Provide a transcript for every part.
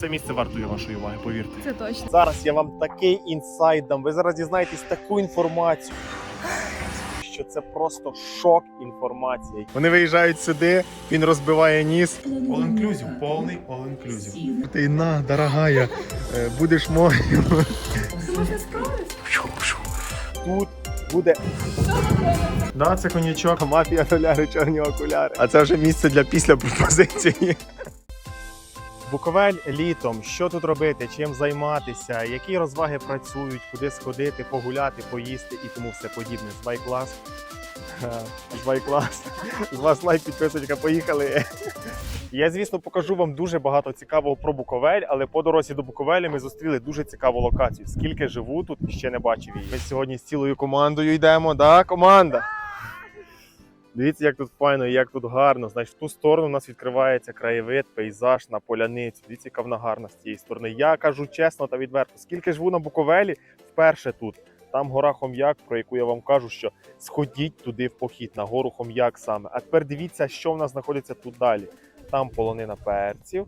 Це місце вартує вашої уваги, повірте. Це точно. Зараз я вам такий інсайт дам. Ви зараз дізнаєтесь таку інформацію. Що це просто шок інформації. Вони виїжджають сюди, він розбиває ніс. All inclusive, повний all inclusive. Ти на, дорогая, е, будеш моїм. Тут буде. Да, це коньячок, мафія доляри, чорні окуляри. А це вже місце для після пропозиції. Буковель літом. Що тут робити, чим займатися, які розваги працюють, куди сходити, погуляти, поїсти і тому все подібне. Звайклас. Звайклас. З вас лайк, підписочка, поїхали. Я, звісно, покажу вам дуже багато цікавого про Буковель, але по дорозі до Буковелі ми зустріли дуже цікаву локацію. Скільки живу тут, ще не бачив її. Ми сьогодні з цілою командою йдемо, да, команда? Дивіться, як тут файно як тут гарно. Значить, в ту сторону у нас відкривається краєвид, пейзаж на поляницю. Дивіться, яка вона гарна з цієї сторони. Я кажу чесно та відверто, скільки живу на Буковелі, вперше тут. Там гора Хом'як, про яку я вам кажу, що сходіть туди в похід, на гору Хом'як саме. А тепер дивіться, що в нас знаходиться тут далі. Там полонина перців.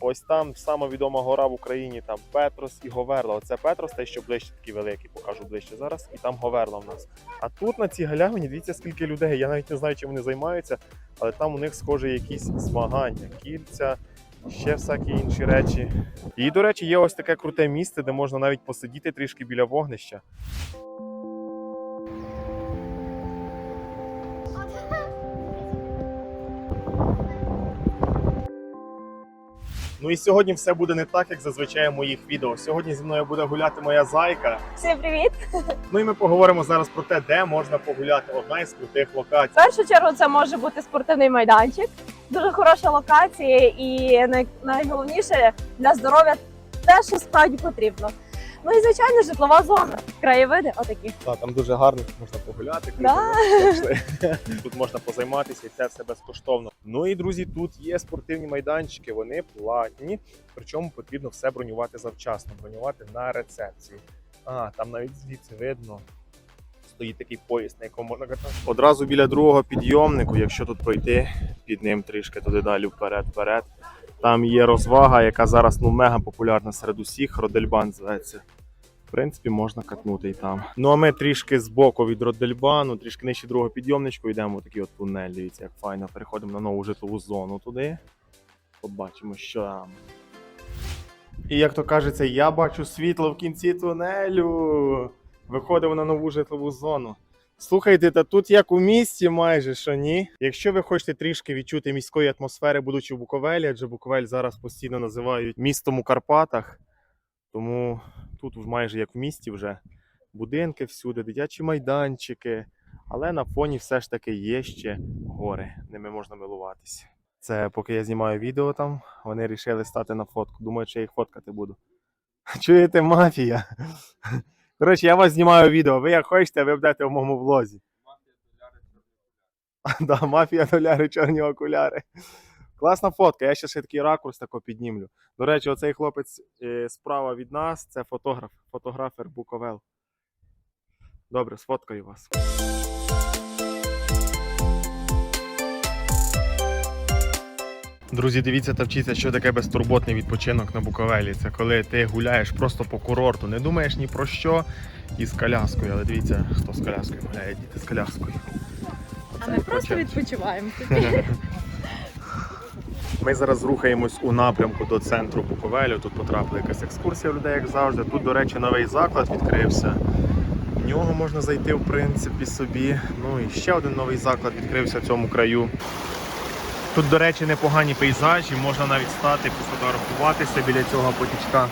Ось там сама відома гора в Україні, там Петрос і Говерла. Оце Петрос, те, що ближче такий великий, покажу ближче зараз. І там Говерла в нас. А тут на цій галявині дивіться, скільки людей. Я навіть не знаю, чим вони займаються, але там у них схоже якісь змагання, кільця, ще всякі інші речі. І, до речі, є ось таке круте місце, де можна навіть посидіти трішки біля вогнища. Ну і сьогодні все буде не так, як зазвичай в моїх відео. Сьогодні зі мною буде гуляти моя зайка. Всім привіт! Ну і ми поговоримо зараз про те, де можна погуляти. Одна із крутих локацій. В першу чергу це може бути спортивний майданчик. Дуже хороша локація, і най- найголовніше для здоров'я те, що справді потрібно. Ну і звичайно, житлова зона, краєвиди отакі. Та, там дуже гарно тут можна погуляти. Да. пішли. Тут можна позайматися і це все безкоштовно. Ну і друзі, тут є спортивні майданчики, вони платні. Причому потрібно все бронювати завчасно, бронювати на рецепції. А, там навіть звідси видно. Стоїть такий поїзд, на якому можна кататися. Одразу біля другого підйомнику, якщо тут пройти під ним трішки туди далі вперед, вперед. Там є розвага, яка зараз ну мега популярна серед усіх. Родельбан зветься. В принципі, можна катнути і там. Ну а ми трішки збоку від Родельбану, трішки нижче другого підйомничку, йдемо в такий от тунель. Дивіться, як файно. Переходимо на нову житлову зону туди. Побачимо, що там. І як то кажеться, я бачу світло в кінці тунелю. Виходимо на нову житлову зону. Слухайте, та тут як у місті майже що ні. Якщо ви хочете трішки відчути міської атмосфери, будучи в Буковелі, адже Буковель зараз постійно називають містом у Карпатах. Тому тут майже як в місті вже будинки всюди, дитячі майданчики. Але на фоні все ж таки є ще гори, ними можна милуватися. Це поки я знімаю відео там, вони вирішили стати на фотку. Думаю, що я їх фоткати буду. Чуєте, мафія? Коротше, я вас знімаю відео. Ви як хочете, ви будете в моєму влозі. Да, мафія доляри, чорні окуляри. Класна фотка, я ще ще такий ракурс тако піднімлю. До речі, оцей хлопець е, справа від нас це фотограф, фотографер Буковел. Добре, сфоткаю вас. Друзі, дивіться та вчіться, що таке безтурботний відпочинок на Буковелі. Це коли ти гуляєш просто по курорту, не думаєш ні про що і з коляскою. Але дивіться, хто з коляскою гуляє, діти з коляскою. А Оце ми просто відпочиваємо. Ми зараз рухаємось у напрямку до центру Буковелю. Тут потрапила якась екскурсія людей, як завжди. Тут, до речі, новий заклад відкрився. В нього можна зайти, в принципі, собі. Ну і ще один новий заклад відкрився в цьому краю. Тут, до речі, непогані пейзажі, можна навіть стати, пофотографуватися біля цього потічка.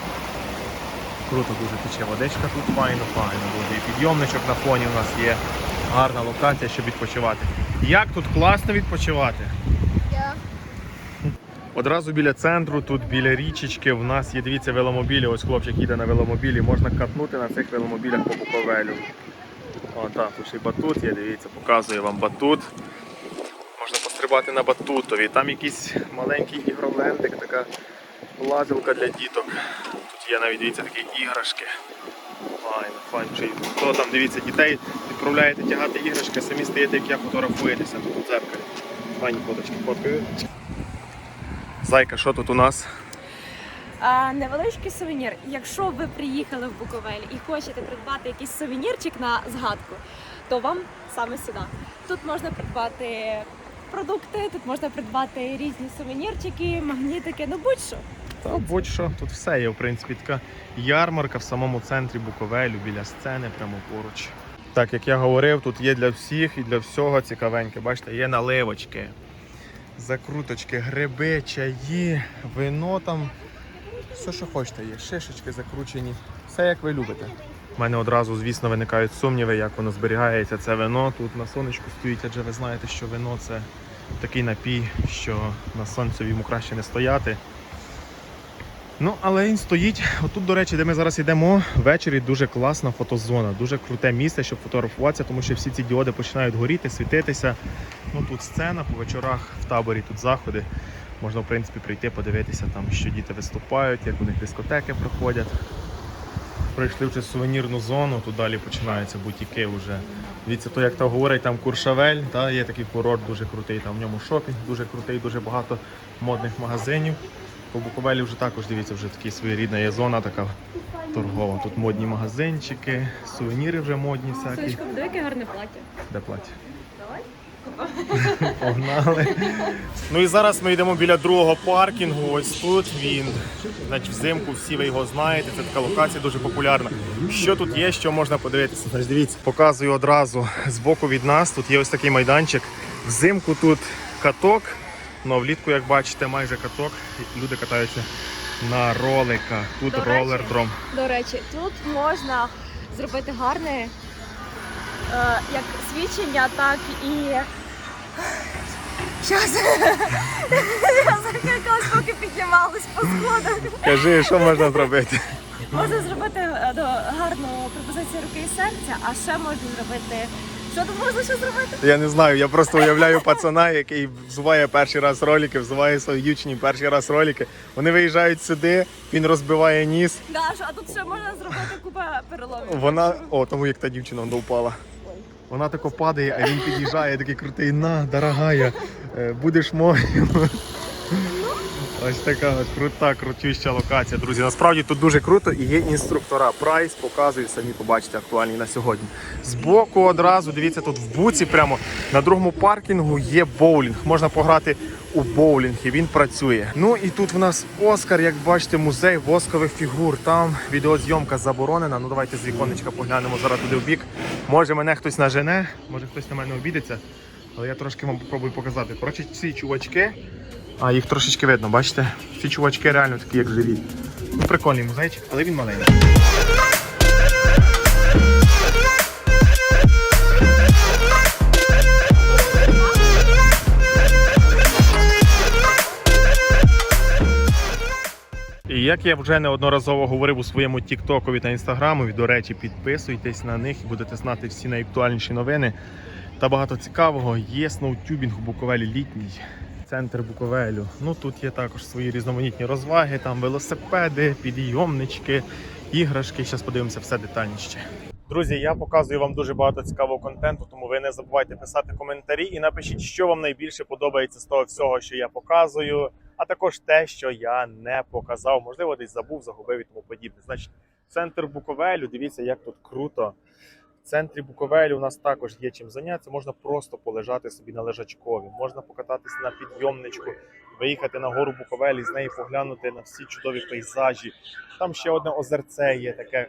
Круто дуже тече водичка тут файно, файно буде. І підйомничок на фоні у нас є. Гарна локація, щоб відпочивати. Як тут класно відпочивати? Одразу біля центру, тут біля річечки, в нас є, дивіться, веломобілі. Ось хлопчик їде на веломобілі, можна катнути на цих веломобілях по Буковелю. О, так, тут ще й батут є, дивіться, показую вам батут. Можна пострибати на батутові. Там якийсь маленький ігролендик, така лазилка для діток. Тут є навіть, дивіться, такі іграшки. Файно. Ще й Хто там, дивіться, дітей відправляєте тягати іграшки, самі стаєте, як я фотографуєтеся тут у дзеркалі. Файні фоточки фоткаю. Зайка, що тут у нас? А, невеличкий сувенір. Якщо ви приїхали в Буковель і хочете придбати якийсь сувенірчик на згадку, то вам саме сюди. Тут можна придбати продукти, тут можна придбати різні сувенірчики, магнітики, ну будь-що. Та будь-що, тут все є, в принципі, така ярмарка в самому центрі Буковелю, біля сцени, прямо поруч. Так, як я говорив, тут є для всіх і для всього цікавеньке. Бачите, є наливочки, закруточки, гриби, чаї, вино там. Все, що хочете, є. Шишечки закручені. Все як ви любите. У мене одразу, звісно, виникають сумніви, як воно зберігається. Це вино тут на сонечку стоїть, адже ви знаєте, що вино це такий напій, що на сонці йому краще не стояти. Ну, але він стоїть. Отут, до речі, де ми зараз йдемо, ввечері дуже класна фотозона, дуже круте місце, щоб фотографуватися, тому що всі ці діоди починають горіти, світитися. Ну тут сцена, по вечорах в таборі тут заходи. Можна, в принципі, прийти, подивитися, там, що діти виступають, як у них дискотеки проходять. Прийшли вже сувенірну зону, тут далі починаються бутіки вже. Дивіться, то як то говорить, там Куршавель, та, є такий курорт дуже крутий, там в ньому шопінг дуже крутий, дуже багато модних магазинів. По Буковелі вже також дивіться, вже така своєрідна є зона така торгова. Тут модні магазинчики, сувеніри вже модні всякі. Сонечко, диви, яке гарне плаття. Де плаття? Давай. Погнали. Ну і зараз ми йдемо біля другого паркінгу. Ось тут він. Значить, взимку всі ви його знаєте. Це така локація дуже популярна. Що тут є, що можна подивитися? Значить, дивіться, показую одразу збоку від нас. Тут є ось такий майданчик. Взимку тут каток. Ну влітку, як бачите, майже каток. Люди катаються на роликах. Тут ролердром. До речі, тут можна зробити гарне як свідчення, так і. Щас. Я закрикалась, поки піднімалась по сходах. Кажи, що можна зробити? Можна зробити е, до гарну пропозицію руки і серця, а ще можна зробити. Що тут можна ще зробити? Я не знаю, я просто уявляю пацана, який взуває перший раз ролики, взуває свої учні перший раз ролики. Вони виїжджають сюди, він розбиває ніс. Даш, а тут ще можна зробити купа переломів. Вона, о, тому як та дівчина вона впала. Вона тако падає, а він під'їжджає, такий крутий, на, дорогая, е, будеш моєю. Ось така ось крута, крутюща локація, друзі. Насправді тут дуже круто і є інструктора. Прайс показує. самі побачите актуальні на сьогодні. Збоку одразу, дивіться, тут в буці, прямо на другому паркінгу є боулінг. Можна пограти у боулінг, і він працює. Ну і тут в нас Оскар, як бачите, музей воскових фігур. Там відеозйомка заборонена. Ну давайте з віконечка поглянемо зараз туди в бік. Може мене хтось нажене, може хтось на мене обідеться. Але я трошки вам попробую показати. Коротше, ці чувачки, а їх трошечки видно, бачите? Ці чувачки реально такі, як живі. Ну, прикольний музейчик, але він маленький. І як я вже неодноразово говорив у своєму Тіктокові та інстаграмові, до речі, підписуйтесь на них і будете знати всі найактуальніші новини та багато цікавого. Є сноутюбінг у Буковелі літній. Центр Буковелю. Ну тут є також свої різноманітні розваги, там велосипеди, підйомнички, іграшки. Зараз подивимося все детальніше. Друзі, я показую вам дуже багато цікавого контенту, тому ви не забувайте писати коментарі і напишіть, що вам найбільше подобається з того всього, що я показую, а також те, що я не показав. Можливо, десь забув, загубив і тому подібне. Значить, центр Буковелю, дивіться, як тут круто. В центрі Буковелю у нас також є чим зайнятися. Можна просто полежати собі на лежачкові, можна покататися на підйомничку, виїхати на гору Буковелі, з неї поглянути на всі чудові пейзажі. Там ще одне озерце є таке.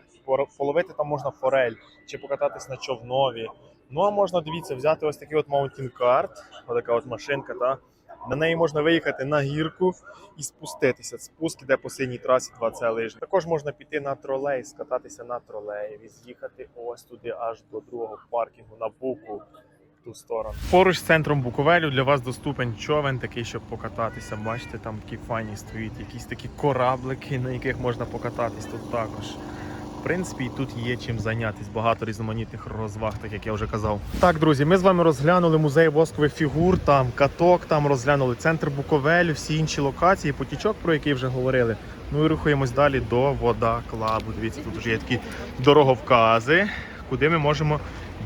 Половити там можна форель чи покататись на човнові. Ну а можна дивіться, взяти ось такий от Kart, отака от машинка. Та на неї можна виїхати на гірку і спуститися. Спуск іде по синій трасі 2C лижі. Також можна піти на тролей, скататися на тролеєві, з'їхати ось туди аж до другого паркінгу на буку. Ту сторону. Поруч з центром Буковелю для вас доступен човен такий, щоб покататися. Бачите, там такі файні стоїть, якісь такі кораблики, на яких можна покататись тут також. В принципі, і тут є чим зайнятися, багато різноманітних розваг, так як я вже казав. Так, друзі, ми з вами розглянули музей воскових фігур, там каток, там розглянули центр Буковелю, всі інші локації, потічок, про який вже говорили. Ну і рухаємось далі до вода клабу. Дивіться, тут вже є такі дороговкази, куди ми можемо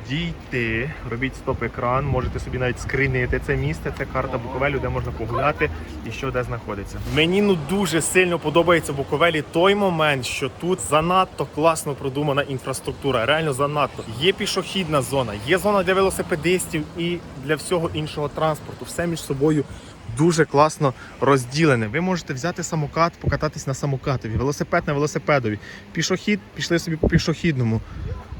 дійти. Робіть стоп-екран, можете собі навіть скринити це місце. Це карта Буковелю, де можна погуляти і що де знаходиться. Мені ну дуже сильно подобається Буковелі той момент, що тут занадто класно продумана інфраструктура. Реально занадто. Є пішохідна зона, є зона для велосипедистів і для всього іншого транспорту. Все між собою дуже класно розділене. Ви можете взяти самокат, покататись на самокатові, велосипед на велосипедові, пішохід, пішли собі по пішохідному.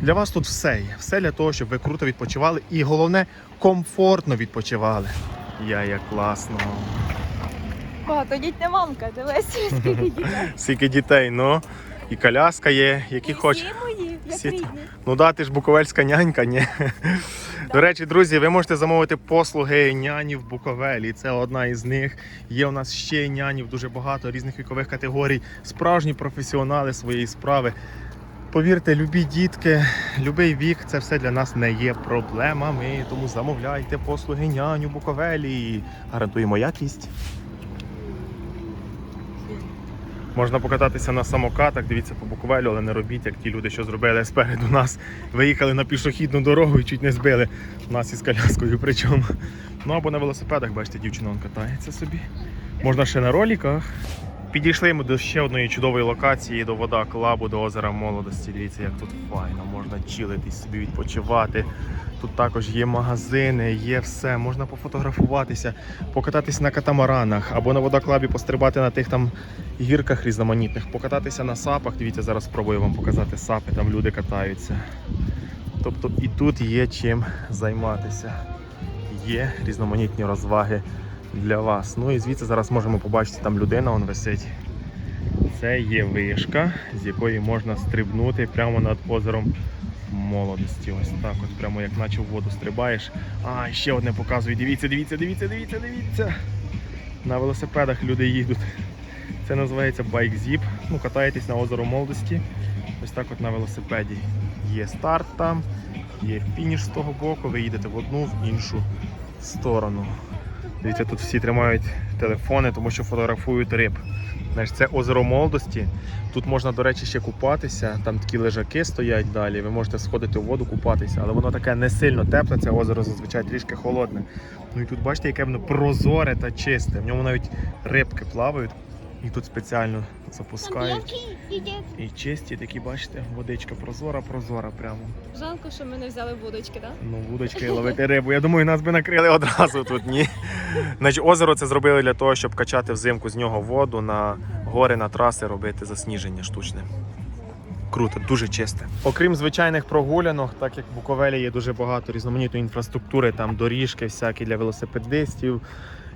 Для вас тут все є. Все для того, щоб ви круто відпочивали і головне комфортно відпочивали. Я як класно. Багатодітня мамка, дивись, скільки дітей. Скільки дітей, ну і коляска є, які хоч. Всі мої, як Всі- рідні. Ну да, ти ж буковельська нянька, ні. До речі, друзі, ви можете замовити послуги няні в Буковелі. Це одна із них. Є у нас ще нянів дуже багато різних вікових категорій. Справжні професіонали своєї справи. Повірте, любі дітки, любий вік, це все для нас не є проблемами. Тому замовляйте послуги няню Буковелі. Гарантуємо якість. Можна покататися на самокатах, дивіться по Буковелю, але не робіть, як ті люди, що зробили спереду нас. Виїхали на пішохідну дорогу і чуть не збили нас із коляскою. Причому. Ну або на велосипедах, бачите, дівчина он катається собі. Можна ще на роліках. Підійшли ми до ще одної чудової локації, до вода клабу, до озера молодості. Дивіться, як тут файно, можна чилитись собі, відпочивати. Тут також є магазини, є все, можна пофотографуватися, покататись на катамаранах або на водоклабі пострибати на тих там гірках різноманітних, покататися на сапах. Дивіться, зараз спробую вам показати сапи, там люди катаються. Тобто і тут є чим займатися. Є різноманітні розваги для вас. Ну і звідси зараз можемо побачити, там людина он висить. Це є вишка, з якої можна стрибнути прямо над озером молодості. Ось так, от прямо як наче в воду стрибаєш. А, ще одне показую. Дивіться, дивіться, дивіться, дивіться, дивіться. На велосипедах люди їдуть. Це називається Zip. Ну, катаєтесь на озеро молодості. Ось так от на велосипеді. Є старт там, є фініш з того боку, ви їдете в одну, в іншу сторону. Дивіться, тут всі тримають телефони, тому що фотографують риб. Знаєш, це озеро молодості. Тут можна, до речі, ще купатися. Там такі лежаки стоять далі. Ви можете сходити у воду купатися, але воно таке не сильно тепле, це озеро зазвичай трішки холодне. Ну і тут бачите, яке воно прозоре та чисте. В ньому навіть рибки плавають. І тут спеціально запускають. І чисті такі, бачите, водичка прозора, прозора прямо. Жалко, що ми не взяли вудочки, так? Ну, вудочки ловити рибу. Я думаю, нас би накрили одразу тут, ні. Значить, озеро це зробили для того, щоб качати взимку з нього воду на гори, на траси, робити засніження штучне. Круто, дуже чисте. Окрім звичайних прогулянок, так як в Буковелі є дуже багато різноманітної інфраструктури, там доріжки всякі для велосипедистів.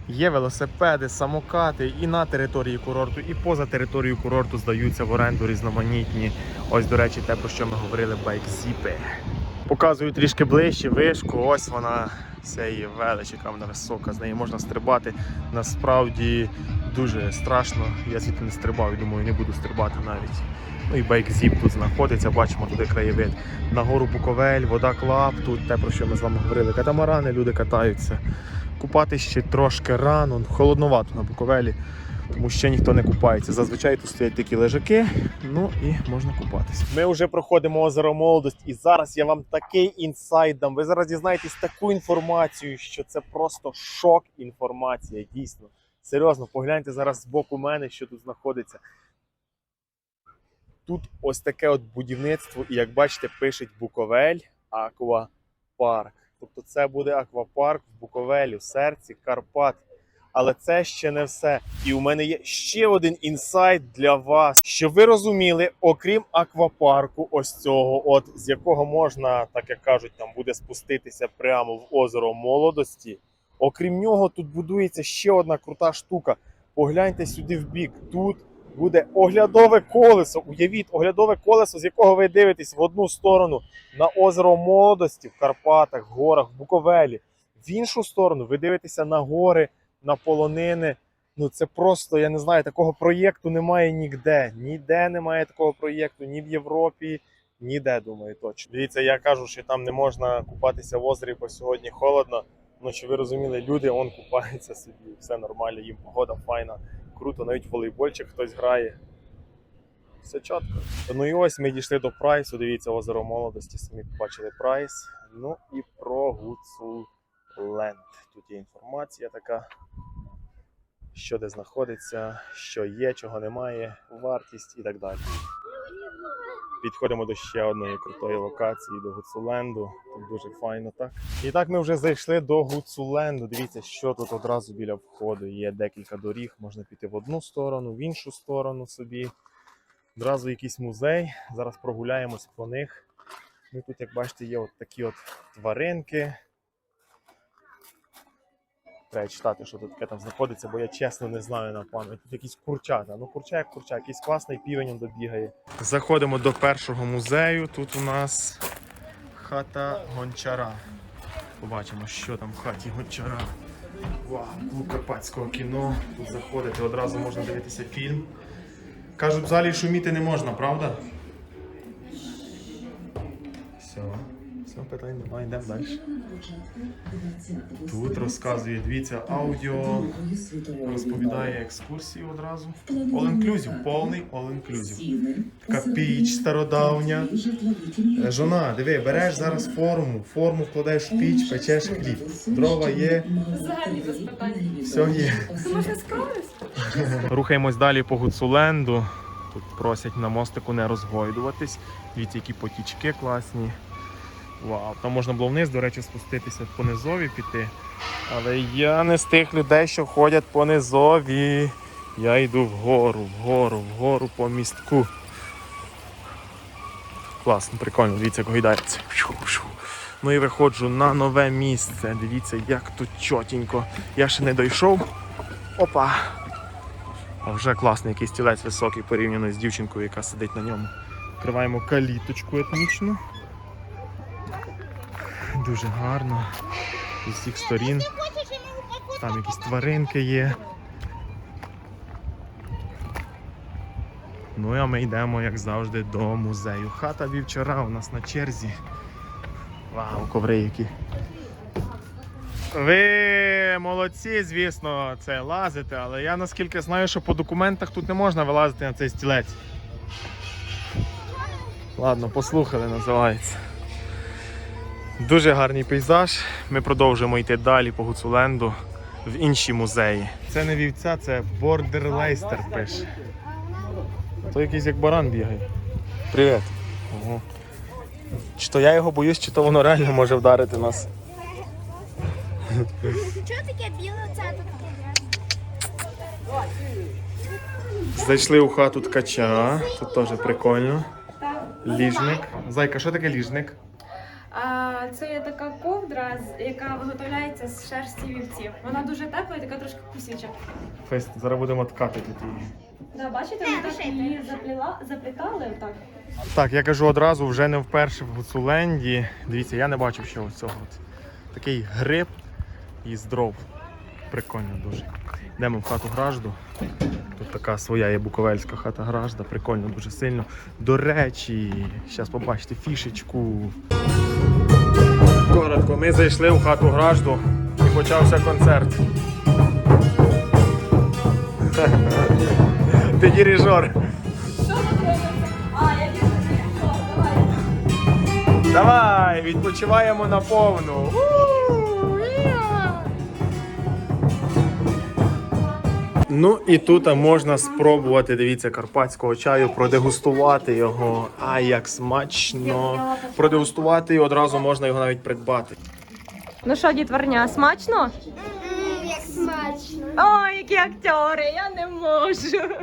Є велосипеди, самокати і на території курорту, і поза територією курорту здаються в оренду різноманітні. Ось, до речі, те, про що ми говорили, байк-зіпи. Показую трішки ближче вишку. Ось вона, це її велич, яка вона висока. З неї можна стрибати. Насправді дуже страшно. Я звідти не стрибав і думаю, не буду стрибати навіть. Ну і байк-зіп тут знаходиться, бачимо туди краєвид. Нагору Буковель, вода Клаб, тут те, про що ми з вами говорили. Катамарани, люди катаються. Купатись ще трошки рано, холодновато на Буковелі, тому ще ніхто не купається. Зазвичай тут стоять такі лежаки, ну і можна купатися. Ми вже проходимо озеро Молодость, і зараз я вам такий інсайт дам. Ви зараз дізнаєтесь таку інформацію, що це просто шок інформація. Дійсно. Серйозно, погляньте зараз з боку мене, що тут знаходиться. Тут ось таке от будівництво, і як бачите, пишуть Буковель Аквапарк. Тобто це буде аквапарк в Буковелі, в серці Карпат. Але це ще не все. І у мене є ще один інсайт для вас, щоб ви розуміли, окрім аквапарку, ось цього, от з якого можна, так як кажуть, там буде спуститися прямо в озеро молодості. Окрім нього, тут будується ще одна крута штука. Погляньте сюди в бік. Тут буде оглядове колесо. Уявіть, оглядове колесо, з якого ви дивитесь в одну сторону на озеро молодості в Карпатах, горах, в Буковелі. В іншу сторону ви дивитеся на гори, на полонини. Ну це просто, я не знаю, такого проєкту немає ніде. Ніде немає такого проєкту, ні в Європі, ніде, думаю, точно. Дивіться, я кажу, що там не можна купатися в озері, бо сьогодні холодно. Ну, щоб ви розуміли, люди он купаються собі, все нормально, їм погода файна, круто, навіть волейбольчик хтось грає. Все чітко. Ну і ось ми дійшли до прайсу. Дивіться, озеро молодості, самі побачили прайс. Ну і про Гуцуленд. Тут є інформація така, що де знаходиться, що є, чого немає, вартість і так далі. Підходимо до ще одної крутої локації, до Гуцуленду. Тут дуже файно, так? І так ми вже зайшли до Гуцуленду. Дивіться, що тут одразу біля входу. Є декілька доріг, можна піти в одну сторону, в іншу сторону собі. Одразу якийсь музей. Зараз прогуляємось по них. Ну, тут, як бачите, є от такі от тваринки. Треба читати, що тут таке там знаходиться, бо я чесно не знаю на пам'ять. Тут якісь курчата. Ну, курча як курча, якийсь класний півень добігає. Заходимо до першого музею. Тут у нас хата гончара. Побачимо, що там в хаті гончара. Вау, клуб карпатського кіно. Тут заходити, одразу можна дивитися фільм. Кажуть, в залі шуміти не можна, правда? Все, все, питань немає, йдемо далі. Тут розказує, дивіться, аудіо, розповідає екскурсії одразу. All inclusive, повний all inclusive. Така піч стародавня. Е, Жона, диви, береш зараз форму, форму вкладаєш в піч, печеш хліб. Дрова є, Взагалі без питань. все є. Можна скромність? Рухаємось далі по Гуцуленду. Тут просять на мостику не розгойдуватись. Дивіться, які потічки класні. Вау, там можна було вниз, до речі, спуститися по низові піти. Але я не з тих людей, що ходять по низові. Я йду вгору, вгору, вгору по містку. Класно, прикольно, дивіться, як гойдається. Ну і виходжу на нове місце. Дивіться, як тут чотенько. Я ще не дійшов. Опа! А вже класний якийсь стілець високий порівняно з дівчинкою, яка сидить на ньому. Відкриваємо каліточку етнічну. Дуже гарно. З усіх сторін. Там якісь тваринки є. Ну а ми йдемо, як завжди, до музею. Хата вівчара у нас на черзі. Вау, коври які. Ви молодці, звісно, це лазите, але я наскільки знаю, що по документах тут не можна вилазити на цей стілець. Ладно, послухали, називається. Дуже гарний пейзаж. Ми продовжуємо йти далі по Гуцуленду в інші музеї. Це не вівця, це Бордерлейстер пише. То якийсь як баран бігає. Привіт. Ого. Чи то я його боюсь, чи то воно реально може вдарити нас. Чого таке біле це тут таке? Зайшли у хату ткача, тут теж прикольно. Ліжник. Зайка, що таке ліжник? А, це є така ковдра, яка виготовляється з шерсті вівців. Вона дуже тепла і така трошки кусюча. Фест, зараз будемо ткати тут її. Да, бачите, ми так її запліла, заплітали отак. Так, я кажу одразу, вже не вперше в Гуцуленді. Дивіться, я не бачив ще ось цього. От. Такий гриб із дров. Прикольно дуже. Йдемо в хату гражду. Тут така своя є буковельська хата гражда, прикольно дуже сильно. До речі, зараз побачите фішечку. Коротко, ми зайшли в хату гражду і почався концерт. Ти дирижер. Давай. Відпочиваємо на Ну і тут можна спробувати, дивіться, карпатського чаю, продегустувати його. А як смачно! Продегустувати і одразу можна його навіть придбати. Ну що, дітворня, смачно? Як смачно. Ой, які актори, я не можу.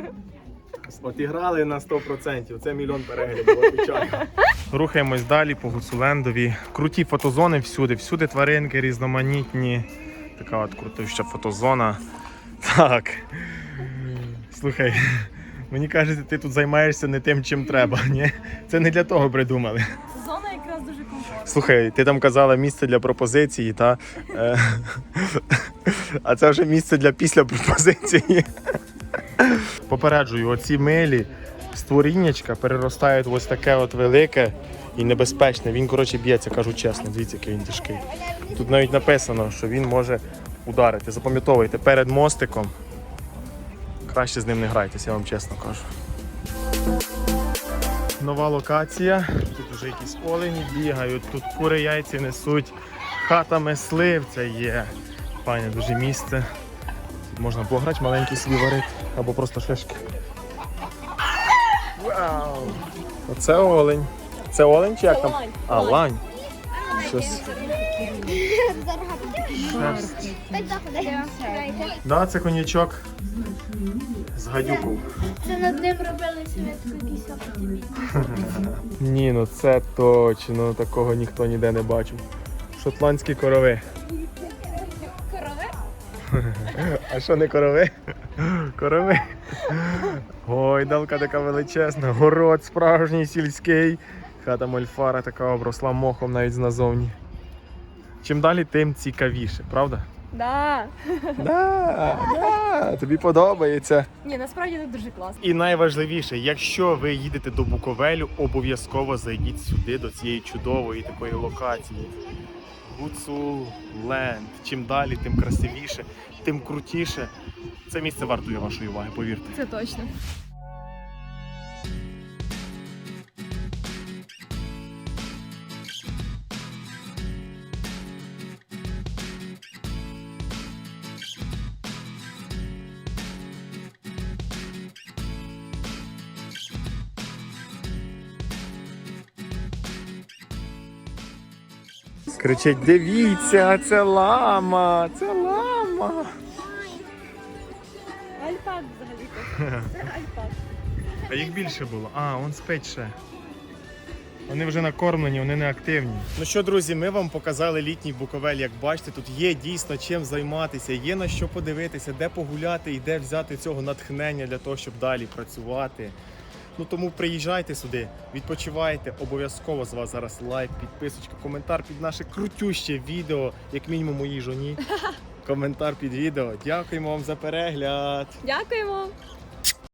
От і грали на 100%, це мільйон переглядів. Рухаємось далі по Гуцулендові. Круті фотозони всюди, всюди тваринки різноманітні. Така от крутуща фотозона. Так. Слухай, мені кажеться, ти тут займаєшся не тим, чим треба. Ні? Це не для того придумали. Зона якраз дуже комфортна. Слухай, ти там казала місце для пропозиції, та? Е, а це вже місце для після пропозиції. Попереджую, оці милі створіннячка переростають в ось таке от велике і небезпечне. Він, коротше, б'ється, кажу чесно, дивіться, який він тяжкий. Тут навіть написано, що він може ударити. Запам'ятовуйте, перед мостиком краще з ним не грайтеся, я вам чесно кажу. нова локація. Тут вже якісь олені бігають, тут кури яйці несуть. Хата мисливця є. Файне дуже місце. Тут можна пограти, маленький собі варити або просто шишки. Вау! Оце олень. Це олень чи як там? А, лань. Щось. Шерсть. Да, це конячок з гадюком. Це над ним робили святку. Ні, ну це точно, такого ніхто ніде не бачив. Шотландські корови. Корови? А що не корови? Корови. Гойдалка така величезна, город справжній сільський. Хата мольфара така обросла мохом навіть назовні. Чим далі, тим цікавіше, правда? Да. Да, да, тобі подобається. Ні, насправді це дуже класно. І найважливіше, якщо ви їдете до Буковелю, обов'язково зайдіть сюди, до цієї чудової такої локації. Гуцул Ленд. Чим далі, тим красивіше, тим крутіше. Це місце вартує вашої уваги, повірте. Це точно. Кричить: дивіться, це лама! Це лама! Альпак взагалі. Це альпак. А їх більше було. А, он спить ще. Вони вже накормлені, вони не активні. Ну що, друзі, ми вам показали літній Буковель. Як бачите, тут є дійсно чим займатися, є на що подивитися, де погуляти і де взяти цього натхнення для того, щоб далі працювати. Ну тому приїжджайте сюди, відпочивайте. Обов'язково з вас зараз лайк, підписочка, коментар під наше крутюще відео, як мінімум моїй жоні. Коментар під відео. Дякуємо вам за перегляд. Дякуємо.